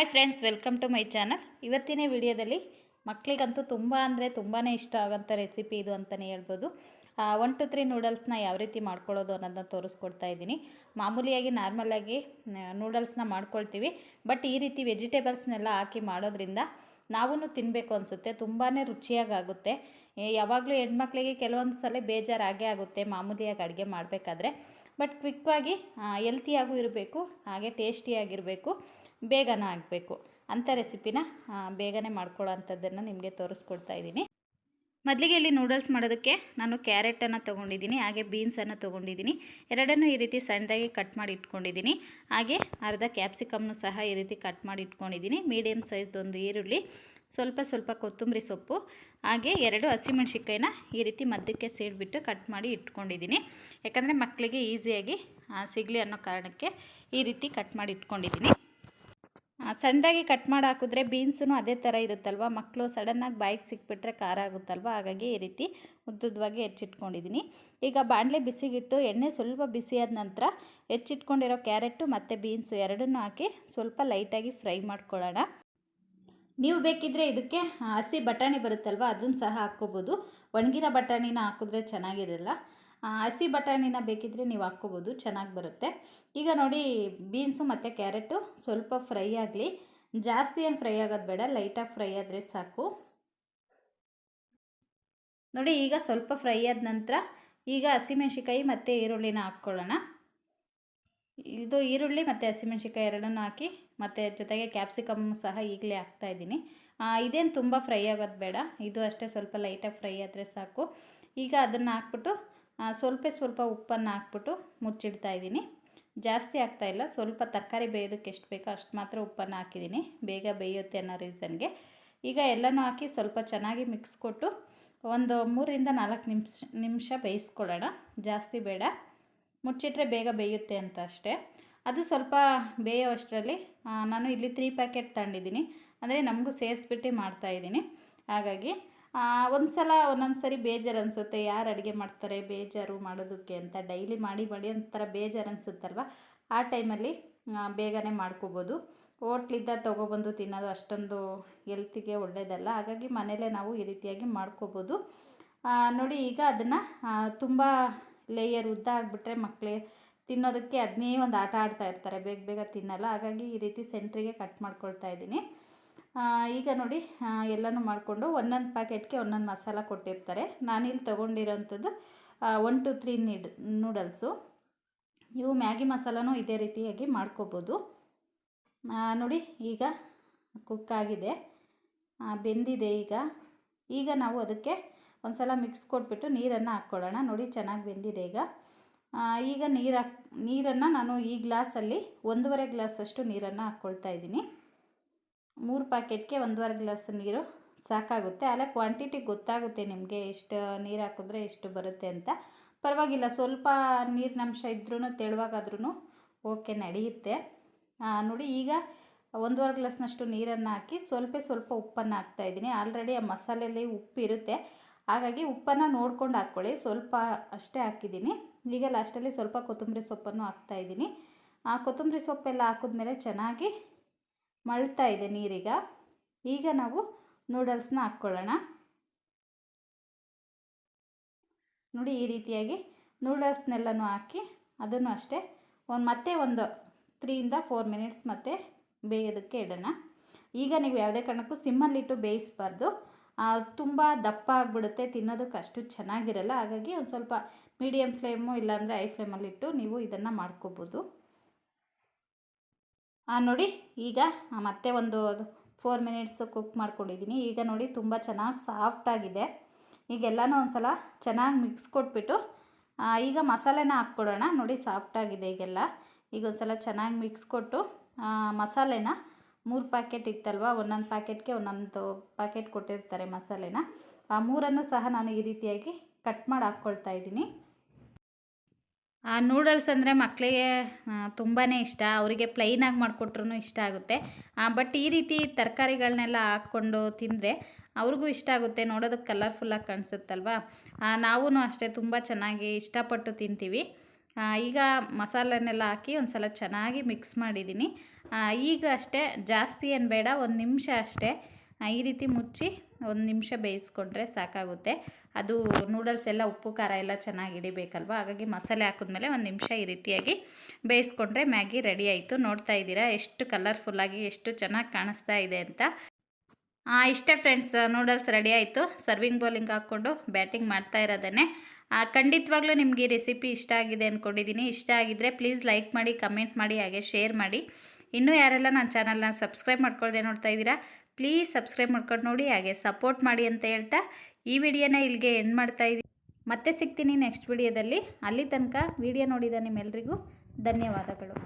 Hi friends welcome to my channel ಇವತ್ತಿನ ವಿಡಿಯೋದಲ್ಲಿ ಮಕ್ಕಳಿಗಂತೂ ತುಂಬ ಅಂದರೆ ತುಂಬಾ ಇಷ್ಟ ಆಗೋಂಥ ರೆಸಿಪಿ ಇದು ಅಂತಲೇ ಹೇಳ್ಬೋದು. ಒನ್ ಟು ತ್ರೀ ನೂಡಲ್ಸ್ನ ಯಾವ ರೀತಿ ಮಾಡ್ಕೊಳ್ಳೋದು ಅನ್ನೋದನ್ನ ತೋರಿಸ್ಕೊಡ್ತಾ ಇದ್ದೀನಿ. ಮಾಮೂಲಿಯಾಗಿ ನಾರ್ಮಲಾಗಿ ನೂಡಲ್ಸ್ನ ಮಾಡ್ಕೊಳ್ತೀವಿ. ಬಟ್ ಈ ರೀತಿ ವೆಜಿಟೇಬಲ್ಸ್ನೆಲ್ಲ ಹಾಕಿ ಮಾಡೋದ್ರಿಂದ ನಾವೂ ತಿನ್ನಬೇಕು ಅನಿಸುತ್ತೆ. ತುಂಬಾ ರುಚಿಯಾಗಿ ಆಗುತ್ತೆ ಏ- ಯಾವಾಗಲೂ ಹೆಣ್ಮಕ್ಳಿಗೆ ಕೆಲವೊಂದು ಸಲ ಬೇಜಾರಾಗೇ ಆಗುತ್ತೆ ಮಾಮೂಲಿಯಾಗಿ ಅಡುಗೆ ಮಾಡಬೇಕಾದ್ರೆ. ಬಟ್ ಕ್ವಿಕ್ಕಾಗಿ ಎಲ್ತಿಯಾಗೂ ಇರಬೇಕು, ಹಾಗೆ ಟೇಸ್ಟಿಯಾಗಿರಬೇಕು ಬೇಗನೆ ಆಗಬೇಕು. ಅಂಥ ರೆಸಿಪಿನ ಬೇಗನೆ ಮಾಡ್ಕೊಳ್ಳೋ ಅಂಥದ್ದನ್ನು ನಿಮಗೆ ತೋರಿಸ್ಕೊಡ್ತಾ ಇದ್ದೀನಿ. ಮೊದಲಿಗೆ ಇಲ್ಲಿ ನೂಡಲ್ಸ್ ಮಾಡೋದಕ್ಕೆ ನಾನು ಕ್ಯಾರೆಟನ್ನು ತೊಗೊಂಡಿದ್ದೀನಿ, ಹಾಗೆ ಬೀನ್ಸನ್ನು ತೊಗೊಂಡಿದ್ದೀನಿ. ಎರಡನ್ನೂ ಈ ರೀತಿ ಸಣ್ಣದಾಗಿ ಕಟ್ ಮಾಡಿ ಇಟ್ಕೊಂಡಿದ್ದೀನಿ. ಹಾಗೆ ಅರ್ಧ ಕ್ಯಾಪ್ಸಿಕಮ್ನು ಸಹ ಈ ರೀತಿ ಕಟ್ ಮಾಡಿ ಇಟ್ಕೊಂಡಿದ್ದೀನಿ. ಮೀಡಿಯಮ್ ಸೈಜ್ದೊಂದು ಈರುಳ್ಳಿ ಸ್ವಲ್ಪ ಸ್ವಲ್ಪ ಕೊತ್ತಂಬರಿ ಸೊಪ್ಪು, ಹಾಗೆ ಎರಡು ಹಸಿಮೆಣ್ಸಿಕಾಯಿನ ಈ ರೀತಿ ಮಧ್ಯಕ್ಕೆ ಸೇಡ್ಬಿಟ್ಟು ಕಟ್ ಮಾಡಿ ಇಟ್ಕೊಂಡಿದ್ದೀನಿ. ಯಾಕಂದರೆ ಮಕ್ಕಳಿಗೆ ಈಸಿಯಾಗಿ ಸಿಗಲಿ ಅನ್ನೋ ಕಾರಣಕ್ಕೆ ಈ ರೀತಿ ಕಟ್ ಮಾಡಿ ಇಟ್ಕೊಂಡಿದ್ದೀನಿ. ಸಣ್ಣದಾಗಿ ಕಟ್ ಮಾಡಿ ಹಾಕಿದ್ರೆ ಬೀನ್ಸೂ ಅದೇ ಥರ ಇರುತ್ತಲ್ವ? ಮಕ್ಕಳು ಸಡನ್ನಾಗಿ ಬಾಯಿಗೆ ಸಿಕ್ಬಿಟ್ರೆ ಖಾರ ಆಗುತ್ತಲ್ವ? ಹಾಗಾಗಿ ಈ ರೀತಿ ಉದ್ದುದ್ದವಾಗಿ ಹೆಚ್ಚಿಟ್ಕೊಂಡಿದ್ದೀನಿ. ಈಗ ಬಾಣಲೆ ಬಿಸಿಗಿಟ್ಟು ಎಣ್ಣೆ ಸ್ವಲ್ಪ ಬಿಸಿಯಾದ ನಂತರ ಹೆಚ್ಚಿಟ್ಕೊಂಡಿರೋ ಕ್ಯಾರೆಟು ಮತ್ತು ಬೀನ್ಸು ಎರಡನ್ನೂ ಹಾಕಿ ಸ್ವಲ್ಪ ಲೈಟಾಗಿ ಫ್ರೈ ಮಾಡ್ಕೊಳ್ಳೋಣ. ನೀವು ಬೇಕಿದ್ದರೆ ಇದಕ್ಕೆ ಹಸಿ ಬಟಾಣಿ ಬರುತ್ತಲ್ವ, ಅದನ್ನು ಸಹ ಹಾಕ್ಕೋಬೋದು. ಒಣಗಿರೋ ಬಟಾಣಿನ ಹಾಕಿದ್ರೆ ಚೆನ್ನಾಗಿರಲ್ಲ. ಹಸಿ ಬಟಾಣಿನ ಬೇಕಿದ್ದರೆ ನೀವು ಹಾಕ್ಕೋಬೋದು, ಚೆನ್ನಾಗಿ ಬರುತ್ತೆ. ಈಗ ನೋಡಿ, ಬೀನ್ಸು ಮತ್ತು ಕ್ಯಾರೆಟು ಸ್ವಲ್ಪ ಫ್ರೈ ಆಗಲಿ. ಜಾಸ್ತಿ ಏನು ಫ್ರೈ ಆಗೋದು ಬೇಡ, ಲೈಟಾಗಿ ಫ್ರೈ ಆದರೆ ಸಾಕು. ನೋಡಿ, ಈಗ ಸ್ವಲ್ಪ ಫ್ರೈ ಆದ ನಂತರ ಈಗ ಹಸಿಮೆಣ್ಸಿಕಾಯಿ ಮತ್ತು ಈರುಳ್ಳಿನ ಹಾಕ್ಕೊಳ್ಳೋಣ. ಇದು ಈರುಳ್ಳಿ ಮತ್ತು ಹಸಿಮೆಣ್ಸಿಕಾಯಿ ಎರಡನ್ನೂ ಹಾಕಿ ಮತ್ತು ಜೊತೆಗೆ ಕ್ಯಾಪ್ಸಿಕಮ್ ಸಹ ಈಗಲೇ ಹಾಕ್ತಾಯಿದ್ದೀನಿ ಇದೇನು ತುಂಬ ಫ್ರೈ ಆಗೋದು ಬೇಡ. ಇದು ಅಷ್ಟೇ ಸ್ವಲ್ಪ ಲೈಟಾಗಿ ಫ್ರೈ ಆದರೆ ಸಾಕು. ಈಗ ಅದನ್ನು ಹಾಕ್ಬಿಟ್ಟು ಸ್ವಲ್ಪ ಸ್ವಲ್ಪ ಉಪ್ಪನ್ನು ಹಾಕ್ಬಿಟ್ಟು ಮುಚ್ಚಿಡ್ತಾ ಇದ್ದೀನಿ. ಜಾಸ್ತಿ ಆಗ್ತಾಯಿಲ್ಲ ಸ್ವಲ್ಪ ತರಕಾರಿ ಬೇಯೋದಕ್ಕೆ ಎಷ್ಟು ಬೇಕೋ ಅಷ್ಟು ಮಾತ್ರ ಉಪ್ಪನ್ನು ಹಾಕಿದ್ದೀನಿ. ಬೇಗ ಬೇಯುತ್ತೆ ಅನ್ನೋ ರೀಸನ್ಗೆ ಈಗ ಎಲ್ಲನೂ ಹಾಕಿ ಸ್ವಲ್ಪ ಚೆನ್ನಾಗಿ ಮಿಕ್ಸ್ ಕೊಟ್ಟು ಒಂದು ಮೂರಿಂದ ನಾಲ್ಕು ನಿಮಿಷ ನಿಮಿಷ ಬೇಯಿಸ್ಕೊಳ್ಳೋಣ. ಜಾಸ್ತಿ ಬೇಡ. ಮುಚ್ಚಿಟ್ರೆ ಬೇಗ ಬೇಯುತ್ತೆ ಅಂತ ಅಷ್ಟೇ. ಅದು ಸ್ವಲ್ಪ ಬೇಯೋ ಅಷ್ಟರಲ್ಲಿ ನಾನು ಇಲ್ಲಿ ತ್ರೀ ಪ್ಯಾಕೆಟ್ ತಗೊಂಡಿದ್ದೀನಿ ಅಂದರೆ ನಮಗೂ ಸೇರಿಸ್ಬಿಟ್ಟು ಮಾಡ್ತಾಯಿದ್ದೀನಿ ಹಾಗಾಗಿ ಒಂದು ಸಲ ಒಂದೊಂದು ಸರಿ ಬೇಜಾರು ಅನಿಸುತ್ತೆ. ಯಾರು ಅಡುಗೆ ಮಾಡ್ತಾರೆ, ಬೇಜಾರು ಮಾಡೋದಕ್ಕೆ ಅಂತ. ಡೈಲಿ ಮಾಡಿ ಮಾಡಿ ಒಂಥರ ಬೇಜಾರು ಅನಿಸುತ್ತಲ್ವ? ಆ ಟೈಮಲ್ಲಿ ಬೇಗನೆ ಮಾಡ್ಕೋಬೋದು. ಹೋಟ್ಲಿದ್ದ ತೊಗೊಬಂದು ತಿನ್ನೋದು ಅಷ್ಟೊಂದು ಹೆಲ್ತಿಗೆ ಒಳ್ಳೆಯದಲ್ಲ ಹಾಗಾಗಿ ಮನೇಲೇ ನಾವು ಈ ರೀತಿಯಾಗಿ ಮಾಡ್ಕೋಬೋದು. ನೋಡಿ ಈಗ ಅದನ್ನು ತುಂಬ ಲೇಯರ್ ಉದ್ದ ಆಗಿಬಿಟ್ರೆ ಮಕ್ಕಳೇ ತಿನ್ನೋದಕ್ಕೆ ಅದನ್ನೇ ಒಂದು ಆಟ ಆಡ್ತಾ ಇರ್ತಾರೆ ಬೇಗ ಬೇಗ ತಿನ್ನಲ್ಲ. ಹಾಗಾಗಿ ಈ ರೀತಿ ಸೆಂಟ್ರಿಗೆ ಕಟ್ ಮಾಡ್ಕೊಳ್ತಾ ಇದ್ದೀನಿ. ಈಗ ನೋಡಿ ಎಲ್ಲನೂ ಮಾಡಿಕೊಂಡು ಒಂದೊಂದು ಪ್ಯಾಕೆಟ್ಗೆ ಒಂದೊಂದು ಮಸಾಲ ಕೊಟ್ಟಿರ್ತಾರೆ. ನಾನಿಲ್ಲಿ ತೊಗೊಂಡಿರೋಂಥದ್ದು one two three need noodles ಇವು ಮ್ಯಾಗಿ ಮಸಾಲನೂ ಇದೇ ರೀತಿಯಾಗಿ ಮಾಡ್ಕೋಬೋದು. ನೋಡಿ ಈಗ ಕುಕ್ ಆಗಿದೆ. ಆ, ಬೆಂದಿದೆ ಈಗ. ಈಗ ನಾವು ಅದಕ್ಕೆ ಒಂದು ಸಲ ಮಿಕ್ಸ್ ಕೊಟ್ಬಿಟ್ಟು ನೀರನ್ನು ಹಾಕ್ಕೊಳ್ಳೋಣ. ನೋಡಿ ಚೆನ್ನಾಗಿ ಬೆಂದಿದೆ ಈಗ. ಈಗ ನೀರು ಹಾಕ್, ನೀರನ್ನು ನಾನು ಈ ಗ್ಲಾಸಲ್ಲಿ ಒಂದೂವರೆ ಗ್ಲಾಸಷ್ಟು ನೀರನ್ನು ಹಾಕ್ಕೊಳ್ತಾ ಇದ್ದೀನಿ. ಮೂರು ಪ್ಯಾಕೆಟ್ಗೆ ಒಂದೂವರೆ ಗ್ಲಾಸ್ ನೀರು ಸಾಕಾಗುತ್ತೆ. ಅಲ್ಲ ಕ್ವಾಂಟಿಟಿ ಗೊತ್ತಾಗುತ್ತೆ ನಿಮಗೆ ಎಷ್ಟು ನೀರು ಹಾಕಿದ್ರೆ ಎಷ್ಟು ಬರುತ್ತೆ ಅಂತ. ಪರವಾಗಿಲ್ಲ, ಸ್ವಲ್ಪ ನೀರಿನಂಶ ಇದ್ರೂ ತೆಳುವಾಗಾದ್ರೂ ಓಕೆ ನಡೆಯುತ್ತೆ. ನೋಡಿ ಈಗ ಒಂದೂವರೆ ಗ್ಲಾಸ್ನಷ್ಟು ನೀರನ್ನು ಹಾಕಿ ಸ್ವಲ್ಪ ಸ್ವಲ್ಪ ಉಪ್ಪನ್ನು ಹಾಕ್ತಾಯಿದ್ದೀನಿ ಆಲ್ರೆಡಿ ಆ ಮಸಾಲೆಯಲ್ಲಿ ಉಪ್ಪು ಇರುತ್ತೆ ಹಾಗಾಗಿ ಉಪ್ಪನ್ನು ನೋಡ್ಕೊಂಡು ಹಾಕ್ಕೊಳ್ಳಿ. ಸ್ವಲ್ಪ ಅಷ್ಟೇ ಹಾಕಿದ್ದೀನಿ. ಈಗ ಲಾಸ್ಟಲ್ಲಿ ಸ್ವಲ್ಪ ಕೊತ್ತಂಬರಿ ಸೊಪ್ಪನ್ನು ಹಾಕ್ತಾಯಿದ್ದೀನಿ ಆ ಕೊತ್ತಂಬರಿ ಸೊಪ್ಪೆಲ್ಲ ಹಾಕಿದ್ಮೇಲೆ ಚೆನ್ನಾಗಿ ಮಳ್ತಾ ಇದೆ ನೀರೀಗ. ಈಗ ನಾವು ನೂಡಲ್ಸ್ನ ಹಾಕ್ಕೊಳ್ಳೋಣ. ನೋಡಿ ಈ ರೀತಿಯಾಗಿ ನೂಡಲ್ಸ್ನೆಲ್ಲನೂ ಹಾಕಿ ಅದನ್ನು ಅಷ್ಟೇ ಒಂದು ಮತ್ತೆ ಒಂದು ತ್ರೀಯಿಂದ ಫೋರ್ ಮಿನಿಟ್ಸ್ ಮತ್ತೆ ಬೇಯೋದಕ್ಕೆ ಇಡೋಣ. ಈಗ ನೀವು ಯಾವುದೇ ಕಾರಣಕ್ಕೂ ಸಿಮ್ಮಲ್ಲಿಟ್ಟು ಬೇಯಿಸಬಾರ್ದು. ತುಂಬ ದಪ್ಪ ಆಗಿಬಿಡುತ್ತೆ, ತಿನ್ನೋದಕ್ಕೆ ಅಷ್ಟು ಚೆನ್ನಾಗಿರಲ್ಲ. ಹಾಗಾಗಿ ಒಂದು ಸ್ವಲ್ಪ ಮೀಡಿಯಮ್ ಫ್ಲೇಮು ಇಲ್ಲಾಂದರೆ ಐ ಫ್ಲೇಮಲ್ಲಿಟ್ಟು ನೀವು ಇದನ್ನು ಮಾಡ್ಕೋಬೋದು. ನೋಡಿ, ಈಗ ಮತ್ತೆ ಒಂದು ಫೋರ್ ಮಿನಿಟ್ಸ್ ಕುಕ್ ಮಾಡ್ಕೊಂಡಿದ್ದೀನಿ ಈಗ ನೋಡಿ ತುಂಬ ಚೆನ್ನಾಗಿ ಸಾಫ್ಟಾಗಿದೆ ಈಗೆಲ್ಲನೂ ಒಂದು ಸಲ ಚೆನ್ನಾಗಿ ಮಿಕ್ಸ್ ಕೊಟ್ಬಿಟ್ಟು ಈಗ ಮಸಾಲೆನ ಹಾಕ್ಕೊಡೋಣ. ನೋಡಿ ಸಾಫ್ಟಾಗಿದೆ ಈಗೆಲ್ಲ. ಈಗ ಒಂದು ಸಲ ಚೆನ್ನಾಗಿ ಮಿಕ್ಸ್ ಕೊಟ್ಟು ಮಸಾಲೆನ ಮೂರು ಪ್ಯಾಕೆಟ್ ಇತ್ತಲ್ವ? ಒಂದೊಂದು ಪ್ಯಾಕೆಟ್ಗೆ ಒಂದೊಂದು ಪ್ಯಾಕೆಟ್ ಕೊಟ್ಟಿರ್ತಾರೆ ಮಸಾಲೆನ. ಆ ಮೂರನ್ನು ಸಹ ನಾನು ಈ ರೀತಿಯಾಗಿ ಕಟ್ ಮಾಡಿ ಹಾಕ್ಕೊಳ್ತಾ ಇದ್ದೀನಿ. ಆ ನೂಡಲ್ಸ್ ಅಂದರೆ ಮಕ್ಕಳಿಗೆ ತುಂಬಾ ಇಷ್ಟ. ಅವರಿಗೆ ಪ್ಲೈನಾಗಿ ಮಾಡಿಕೊಟ್ರು ಇಷ್ಟ ಆಗುತ್ತೆ. ಬಟ್ ಈ ರೀತಿ ತರಕಾರಿಗಳನ್ನೆಲ್ಲ ಹಾಕ್ಕೊಂಡು ತಿಂದರೆ ಅವ್ರಿಗೂ ಇಷ್ಟ ಆಗುತ್ತೆ. ನೋಡೋದಕ್ಕೆ ಕಲರ್ಫುಲ್ಲಾಗಿ ಕಾಣಿಸುತ್ತಲ್ವಾ? ನಾವೂ ಅಷ್ಟೇ ತುಂಬ ಚೆನ್ನಾಗಿ ಇಷ್ಟಪಟ್ಟು ತಿಂತೀವಿ. ಈಗ ಮಸಾಲೆನೆಲ್ಲ ಹಾಕಿ ಒಂದು ಸಲ ಚೆನ್ನಾಗಿ ಮಿಕ್ಸ್ ಮಾಡಿದ್ದೀನಿ. ಈಗ ಅಷ್ಟೇ, ಜಾಸ್ತಿ ಏನು ಬೇಡ, ಒಂದು ನಿಮಿಷ ಅಷ್ಟೇ. ಈ ರೀತಿ ಮುಚ್ಚಿ ಒಂದು ನಿಮಿಷ ಬೇಯಿಸ್ಕೊಂಡ್ರೆ ಸಾಕಾಗುತ್ತೆ. ಅದು ನೂಡಲ್ಸ್ ಎಲ್ಲ, ಉಪ್ಪು, ಖಾರ ಎಲ್ಲ ಚೆನ್ನಾಗಿ ಹಿಡಿಬೇಕಲ್ವ? ಹಾಗಾಗಿ ಮಸಾಲೆ ಹಾಕಿದ್ಮೇಲೆ ಒಂದು ನಿಮಿಷ ಈ ರೀತಿಯಾಗಿ ಬೇಯಿಸ್ಕೊಂಡ್ರೆ ಮ್ಯಾಗಿ ರೆಡಿ ಆಯಿತು. ನೋಡ್ತಾ ಇದ್ದೀರಾ, ಎಷ್ಟು ಕಲರ್ಫುಲ್ಲಾಗಿ ಎಷ್ಟು ಚೆನ್ನಾಗಿ ಕಾಣಿಸ್ತಾ ಇದೆ ಅಂತ. ಇಷ್ಟೇ ಫ್ರೆಂಡ್ಸ್ ನೂಡಲ್ಸ್ ರೆಡಿ ಆಯಿತು. ಸರ್ವಿಂಗ್ ಬೌಲಿಂಗ್ ಹಾಕ್ಕೊಂಡು ಬ್ಯಾಟಿಂಗ್ ಮಾಡ್ತಾ ಇರೋದೇ ಖಂಡಿತವಾಗ್ಲೂ ನಿಮಗೆ ಈ ರೆಸಿಪಿ ಇಷ್ಟ ಆಗಿದೆ ಅಂದ್ಕೊಂಡಿದ್ದೀನಿ ಇಷ್ಟ ಆಗಿದ್ದರೆ ಪ್ಲೀಸ್ ಲೈಕ್ ಮಾಡಿ ಕಮೆಂಟ್ ಮಾಡಿ, ಹಾಗೆ ಶೇರ್ ಮಾಡಿ. ಇನ್ನೂ ಯಾರೆಲ್ಲ ನನ್ನ ಚಾನಲ್ನ ಸಬ್ಸ್ಕ್ರೈಬ್ ಮಾಡ್ಕೊಳ್ದೆ ನೋಡ್ತಾ ಇದ್ದೀರಾ ಪ್ಲೀಸ್ ಸಬ್ಸ್ಕ್ರೈಬ್ ಮಾಡ್ಕೊಂಡು ನೋಡಿ, ಹಾಗೆ ಸಪೋರ್ಟ್ ಮಾಡಿ ಅಂತ ಹೇಳ್ತಾ ಈ ವಿಡಿಯೋನ ಇಲ್ಲಿಗೆ ಎಂಡ್ ಮಾಡ್ತಾ ಇದ್ದೀನಿ ಮತ್ತೆ ಸಿಗ್ತೀನಿ ನೆಕ್ಸ್ಟ್ ವಿಡಿಯೋದಲ್ಲಿ. ಅಲ್ಲಿ ತನಕ ವಿಡಿಯೋ ನೋಡಿದ ನಿಮ್ಮೆಲ್ಲರಿಗೂ ಧನ್ಯವಾದಗಳು.